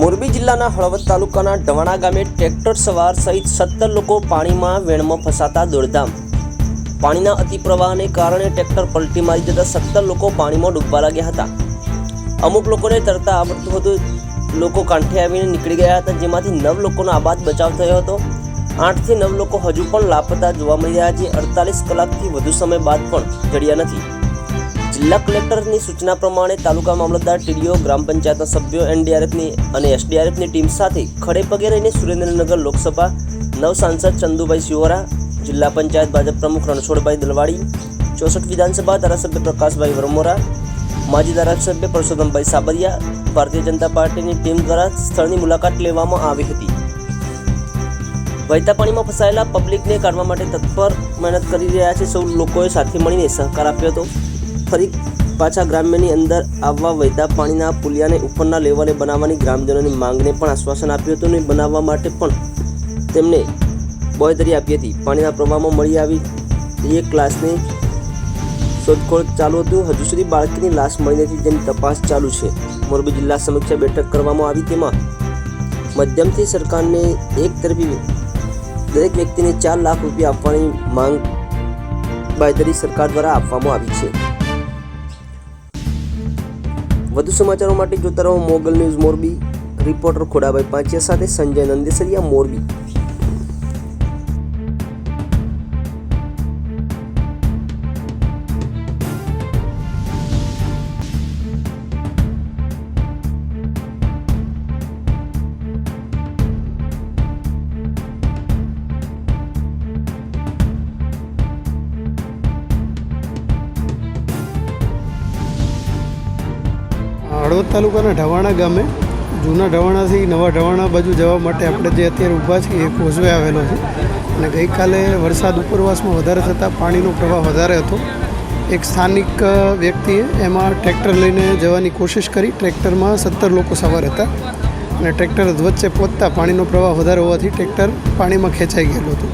મોરબી જિલ્લાના હળવદ તાલુકાના ડવાણા ગામે ટ્રેક્ટર સવાર સહિત સત્તર લોકો પાણીમાં વેણમાં ફસાતા દોડધામ. પાણીના અતિપ્રવાહને કારણે ટ્રેક્ટર પલટી મારી જતા સત્તર લોકો પાણીમાં ડૂબવા લાગ્યા હતા. અમુક લોકોને તરતા આવડતું હતું. લોકો કાંઠે આવીને નીકળી ગયા હતા, જેમાંથી નવ લોકોનો આબાદ બચાવ થયો હતો. આઠથી નવ લોકો હજુ પણ લાપતા જોવા મળી રહ્યા છે. અડતાલીસ કલાકથી વધુ સમય બાદ પણ જડ્યા નથી. જિલ્લા કલેક્ટરની સૂચના પ્રમાણે તાલુકા મામલતદાર ટીડીઓ, ગ્રામ પંચાયતના સભ્યો, એનડીઆરએફની અને એસડીઆરએફની ટીમ સાથે ખડે પગે રહીને સુરેન્દ્રનગર લોકસભા નવ સાંસદ ચંદુભાઈ શિવોરા જિલ્લા પંચાયત ભાજપ પ્રમુખ રણછોડભાઈ દલવાડી, ચોસઠ વિધાનસભા ધારાસભ્ય પ્રકાશભાઈ વરમોરા, માજી ધારાસભ્ય પરસોત્તમભાઈ સાબરિયા, ભારતીય જનતા પાર્ટીની ટીમ દ્વારા સ્થળની મુલાકાત લેવામાં આવી હતી. વહેતા પાણીમાં ફસાયેલા પબ્લિકને કાઢવા માટે તત્પર મહેનત કરી રહ્યા છે સૌ લોકોએ સાથે મળીને સહકાર આપ્યો હતો. ફરી પાછા ગ્રામ્યની અંદર આવવા વહેતા પાણીના પુલિયાને ઉપરના લેવલે બનાવવાની ગ્રામજનોની માંગને પણ આશ્વાસન આપ્યું હતું અને બનાવવા માટે પણ તેમને બોયદરી આપી હતી. પાણીના પ્રવાહમાં મળી આવી એક ક્લાસની શોધખોળ ચાલુ હતું. હજુ સુધી બાળકીની લાશ મળી નથી તેની તપાસ ચાલુ છે. મોરબી જિલ્લા સમીક્ષા બેઠક કરવામાં આવી. તેમાં મધ્યમથી સરકારને એક તરફી દરેક વ્યક્તિને ચાર લાખ રૂપિયા આપવાની માંગ બાયદરી સરકાર દ્વારા આપવામાં આવી છે. વધુ સમાચારો માટે જોતા રહો મોગલ ન્યૂઝ મોરબી. રિપોર્ટર ખોડાભાઈ પાંચિયા સાથે સંજય નંદેસરિયા મોરબી. હળવદ તાલુકાના ઢવાણા ગામે, જૂના ઢવાણાથી નવા ઢવાણા બાજુ જવા માટે આપણે જે અત્યારે ઊભા છીએ એ કોઝવે આવેલો છે. અને ગઈકાલે વરસાદ ઉપરવાસમાં વધારે થતાં પાણીનો પ્રવાહ વધારે હતો. એક સ્થાનિક વ્યક્તિએ એમાં ટ્રેક્ટર લઈને જવાની કોશિશ કરી. ટ્રેક્ટરમાં સત્તર લોકો સવાર હતા અને ટ્રેક્ટર વચ્ચે પહોંચતા પાણીનો પ્રવાહ વધારે હોવાથી ટ્રેક્ટર પાણીમાં ખેંચાઈ ગયેલું હતું.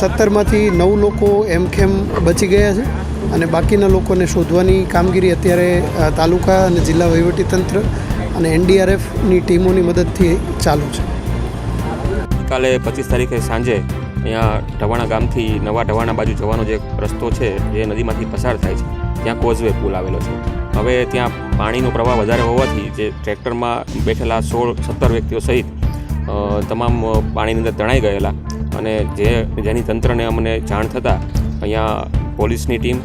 સત્તરમાંથી નવ લોકો એમખેમ બચી ગયા છે. અને બાકીના લોકોને શોધવાની કામગીરી અત્યારે તાલુકા અને જિલ્લા વહીવટીતંત્ર અને એનડીઆરએફની ટીમોની મદદથી ચાલુ છે. કાલે પચીસ તારીખે સાંજે અહીંયા ઢવાણા ગામથી નવા ઢવાણા બાજુ જવાનો જે રસ્તો છે જે નદીમાંથી પસાર થાય છે. ત્યાં કોઝવે પુલ આવેલો છે. હવે ત્યાં પાણીનો પ્રવાહ વધારે હોવાથી જે ટ્રેક્ટરમાં બેઠેલા સોળ, સત્તર વ્યક્તિઓ સહિત તમામ પાણીની અંદર તણાઈ ગયેલા. અને જે, જેની તંત્રને અમને જાણ થતાં અહીંયા પોલીસની ટીમ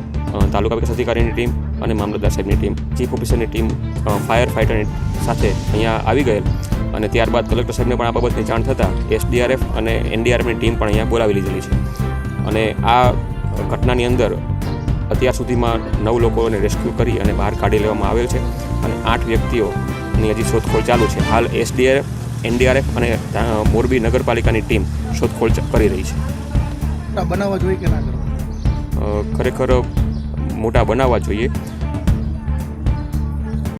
તાલુકા વિકાસ અધિકારીની ટીમ અને મામલતદાર સાહેબની ટીમ ચીફ ઓફિસરની ટીમ ફાયર ફાઇટરની સાથે અહીંયા આવી ગયેલ. અને ત્યારબાદ કલેક્ટર સાહેબને પણ આ બાબતની જાણ થતાં એસડીઆરએફ અને એનડીઆરએફની ટીમ પણ અહીંયા બોલાવી લીધેલી છે. અને આ ઘટનાની અંદર અત્યાર સુધીમાં નવ લોકોને રેસ્ક્યુ કરી અને બહાર કાઢી લેવામાં આવેલ છે અને આઠ વ્યક્તિઓની હજી શોધખોળ ચાલુ છે. હાલ એસડીઆરએફ એનડીઆરએફ અને મોરબી નગરપાલિકાની ટીમ શોધખોળ કરી રહી છે. બનાવવા જોઈએ કે ના ખરેખર મોટા બનાવવા જોઈએ.